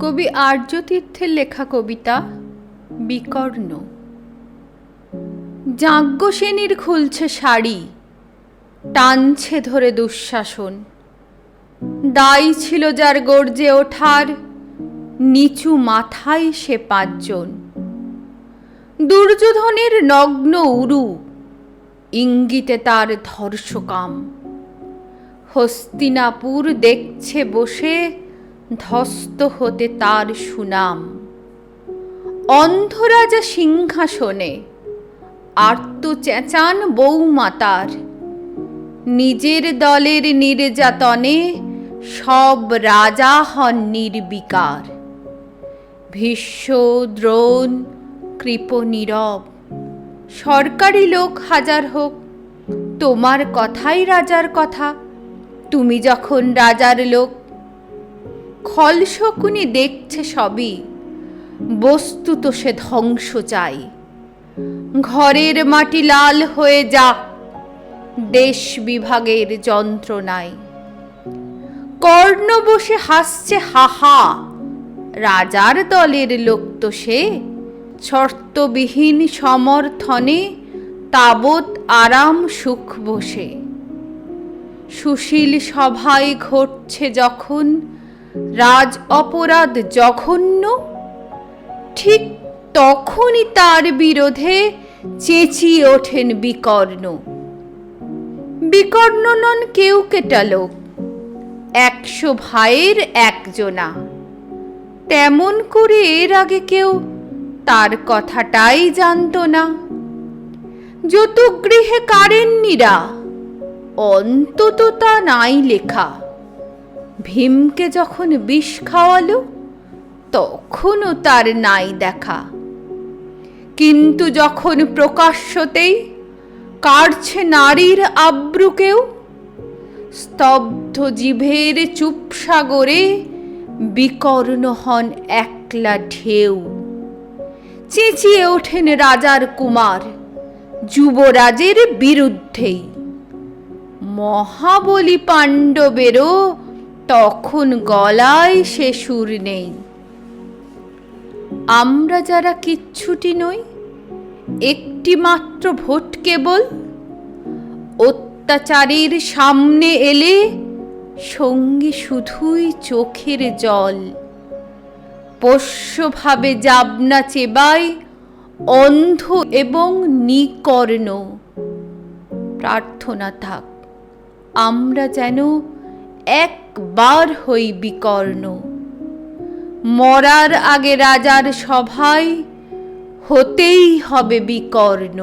কবি আর্যতীর্থের লেখা কবিতা বিকর্ণ। যাজ্ঞসেনীর খুলছে শাড়ি, টানছে ধরে দুঃশাসন। দায়ী ছিল যার গর্জে ওঠার, নিচু মাথায় সে পাঁচজন। দুর্যোধনের নগ্ন উরু, ইঙ্গিতে তার ধর্ষকাম। হস্তিনাপুর দেখছে বসে ধস্ত হতে তার সুনাম। অন্ধরাজা সিংহাসনে আর্ত চেঁচান বৌমাতার নিজের দলের নির্যাতনে সব রাজা হন নির্বিকার। ভীষ্ম, দ্রোণ, কৃপ, নীরব। সরকারি লোক হাজার হোক, তোমার কথাই রাজার কথা। তুমি যখন রাজার লোক খলশকুনি দেখছে সবই, বস্তুত সে ধ্বংস চাই। ঘরের মাটি লাল হয়ে যাক, দেশ বিভাগের যন্ত্রণায়। কর্ণ বসে হাসছে, হাহা, রাজার দলের লোক তো সে। শর্তবিহীন সমর্থনে তাবৎ আরাম সুখ বসে। সুশীল সভায় ঘটছে যখন রাজ অপরাধ জঘন্য? ঠিক তখনই তার বিরোধে চেঁচিয়ে ওঠেন বিকর্ণ। বিকর্ণ নন কেউ কেটা লোক। একশো ভাইয়ের একজনা। তেমন করে এর আগে কেউ তার কথাটাই জানতো না। যতুগৃহে কারেন্নিরা, অন্তত তা নাই লেখা। ভীমকে যখন বিষ খাওয়ালো, তখনও তার নাই দেখা। কিন্তু যখন প্রকাশ্যতেই কাড়ছে নারীর আব্রুকেও, স্তব্ধ জিভের চুপসাগরে বিকর্ণ হন একলা ঢেউ। চেঁচিয়ে ওঠেন রাজার কুমার যুবরাজের বিরুদ্ধেই। মহাবলী পাণ্ডবেরও তখন গলায় সে সুর নেই। আমরা যারা কিচ্ছুটি নই, একটি মাত্র ভোট কেবল। অত্যাচারীর সামনে এলে সঙ্গী শুধুই চোখের জল। পোষ্যভাবে যাবনা চেবাই অন্ধ এবং নিকর্ণ। প্রার্থনা থাক, আমরা যেন একবার হই বিকর্ণ। মরার আগে রাজার সভায় হতেই হবে বিকর্ণ।